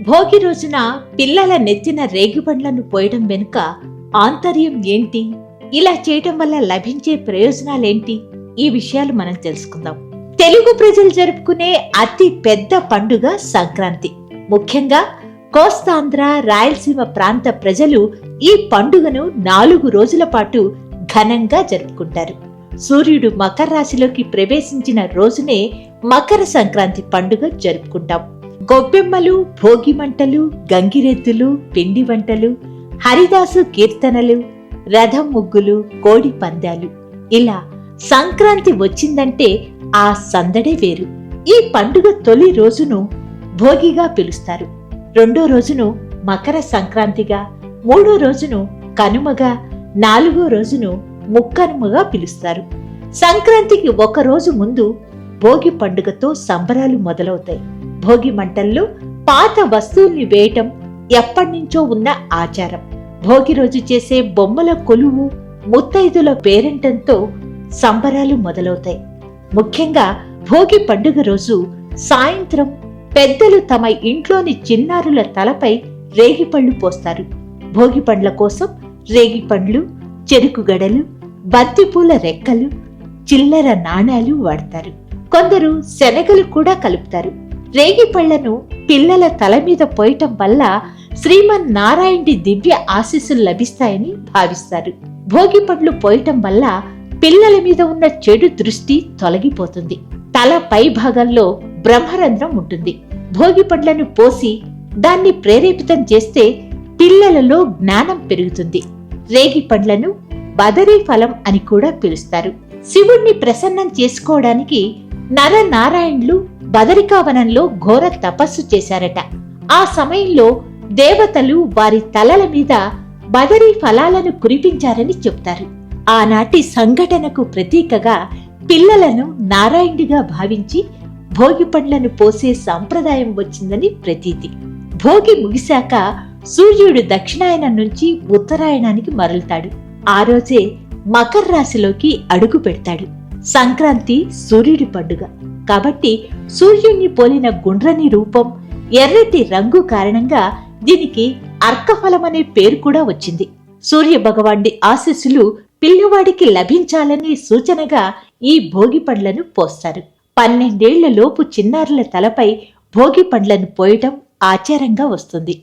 భోగి రోజున పిల్లల నెత్తిన రేగిపండ్లను పోయడం వెనుక ఆంతర్యం ఏంటి? ఇలా చేయటం వల్ల లభించే ప్రయోజనాలేంటి? ఈ విషయాలు మనం తెలుసుకుందాం. తెలుగు ప్రజలు జరుపుకునే అతి పెద్ద పండుగ సంక్రాంతి. ముఖ్యంగా కోస్తాంధ్ర రాయలసీమ ప్రాంత ప్రజలు ఈ పండుగను నాలుగు రోజుల పాటు ఘనంగా జరుపుకుంటారు. సూర్యుడు మకర రాశిలోకి ప్రవేశించిన రోజునే మకర సంక్రాంతి పండుగ జరుపుకుంటాం. గొబ్బెమ్మలు భోగి మంటలు గంగిరెద్దులు పిండి వంటలు హరిదాసు కీర్తనలు రథం ముగ్గులు కోడి పందాలు. ఇలా సంక్రాంతి వచ్చిందంటే ఆ సందడే వేరు. ఈ పండుగ తొలి రోజును భోగిగా పిలుస్తారు. రెండో రోజును మకర సంక్రాంతిగా మూడో రోజును కనుమగా నాలుగో రోజును ముక్కనుమగా పిలుస్తారు. సంక్రాంతికి ఒక రోజు ముందు భోగి పండుగతో సంబరాలు మొదలవుతాయి. భోగి మంటల్లో పాత వస్తువుల్ని వేయటం ఎప్పటినుంచో ఉన్న ఆచారం. భోగి రోజు చేసే బొమ్మల కొలువు ముత్తైదుల పేరంటంతో సంబరాలు మొదలవుతాయి. ముఖ్యంగా భోగి పండుగ రోజు సాయంత్రం పెద్దలు తమ ఇంట్లోని చిన్నారుల తలపై రేగిపళ్ళు పోస్తారు. భోగి పండ్ల కోసం రేగిపండ్లు చెరుకు గడలు బంతిపూల రెక్కలు చిల్లర నాణాలు వాడతారు. కొందరు శనగలు కూడా కలుపుతారు. రేగిపళ్ళను పిల్లల తల మీద పోయటం వల్ల శ్రీమన్ నారాయణి దివ్య ఆశీస్సులు లభిస్తాయని భావిస్తారు. భోగి పండ్లు పోయటం వల్ల పిల్లల మీద ఉన్న చెడు దృష్టి తొలగిపోతుంది. తల పై భాగంలో బ్రహ్మరంధ్రం ఉంటుంది. భోగి పండ్లను పోసి దాన్ని ప్రేరేపితం చేస్తే పిల్లలలో జ్ఞానం పెరుగుతుంది. రేగి పండ్లను బదరీ ఫలం అని కూడా పిలుస్తారు. శివుణ్ణి ప్రసన్నం చేసుకోవడానికి నర నారాయణులు బదరికావనంలో ఘోర తపస్సు చేశారట. ఆ సమయంలో దేవతలు వారి తలల మీద బదరీ ఫలాలను కురిపించారని చెప్తారు. ఆనాటి సంఘటనకు ప్రతీకగా పిల్లలను నారాయణుడిగా భావించి భోగి పండ్లను పోసే సంప్రదాయం వచ్చిందని ప్రతీతి. భోగి ముగిశాక సూర్యుడు దక్షిణాయనం నుంచి ఉత్తరాయణానికి మరలుతాడు. ఆ రోజే మకర రాశిలోకి అడుగు పెడతాడు. సంక్రాంతి సూర్యుడి పండుగ. కాబట్టి సూర్యుణ్ణి పోలిన గుండ్రని రూపం ఎర్రటి రంగు కారణంగా దీనికి అర్కఫలం అనే పేరు కూడా వచ్చింది. సూర్య భగవాన్ని ఆశీస్సులు పిల్లవాడికి లభించాలని సూచనగా ఈ భోగి పండ్లను పోస్తారు. పన్నెండేళ్ళ లోపు చిన్నారుల తలపై భోగి పండ్లను పోయటం ఆచారంగా వస్తుంది.